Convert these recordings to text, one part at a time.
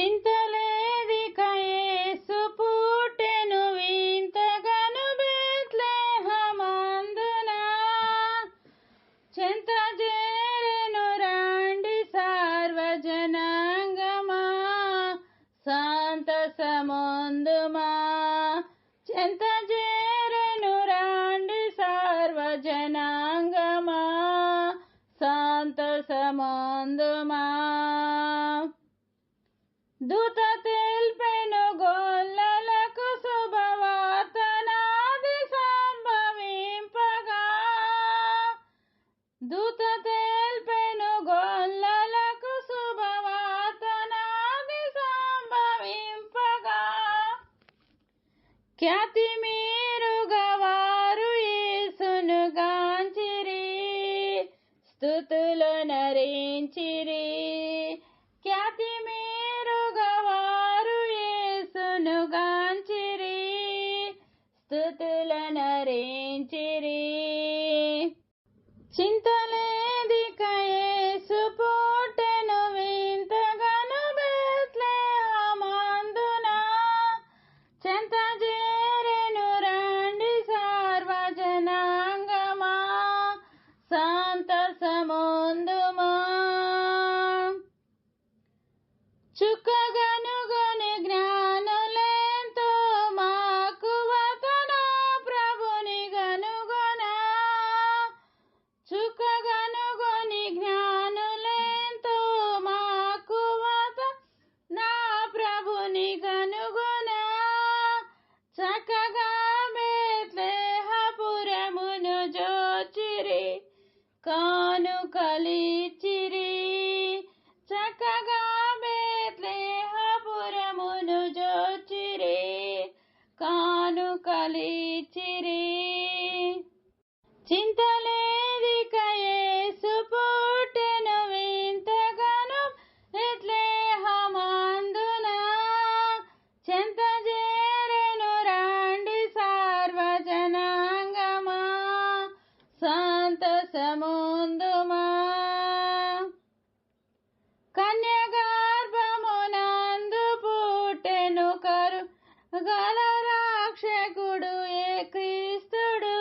చింతలేదిక యేసు పుట్టెను వింతగను బెత్లెహేమందున. చెంత చేరెను రాండి సార్వజనాంగమా. సంతసముందుమా. చెంత చేరెను రాండి సార్వజనాంగమా. సంతసముందుమా. దూత తెల్పెను గొల్లలకు శుభవార్తనాది సంభవింపగా. దూత తెల్పెను గొల్లలకు శుభవార్తనాది సంభవింపగా. ఖ్యాతి మీరుగవారు ఈసును గాంచిరి స్థుతులు నరించిరి. గాంచిరి స్థుతుల నరేంచిరి చింతలే కానుకలిచిరి. చక్కగా బేత్లేహపురమును జోచిరి. కానుకలిచిరి. చింతలేదిక యేసు పుట్టెను వింతగను బెత్లెహేమందున. చెంత చేరెను రాండి సార్వజనాంగమా. సంతసము గల రాక్షకుడు ఏ క్రీస్తుడు?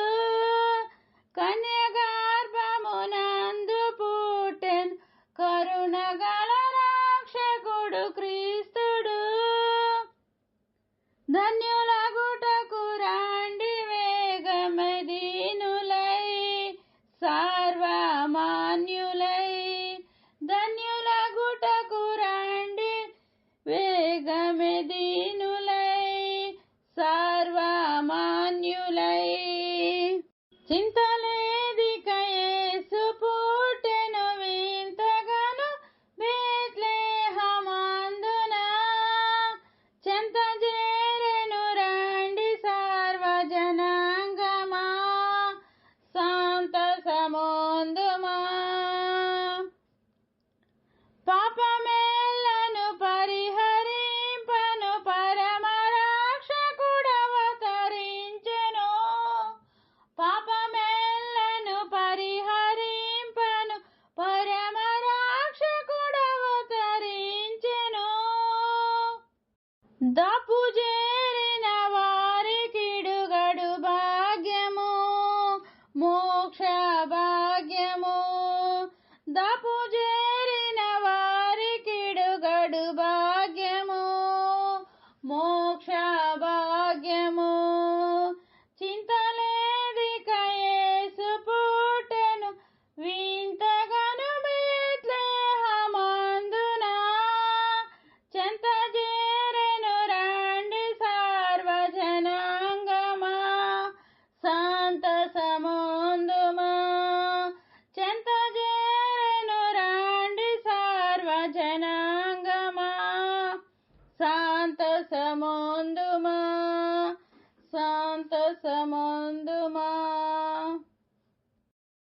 కన్యగర్భమునందు పుట్టెన్ కరుణ గల రాక్షకుడు క్రీస్తుడు. ధన్యు तिमीलाई चिन्ताले దపు చేరిన వారికిడుగడు భాగ్యము మోక్ష భాగ్యము. దపు చేరిన వారికిడుగడు భాగ్యము మోక్ష భాగ్యము. చింత సంతసముందుమా సంతసముందుమా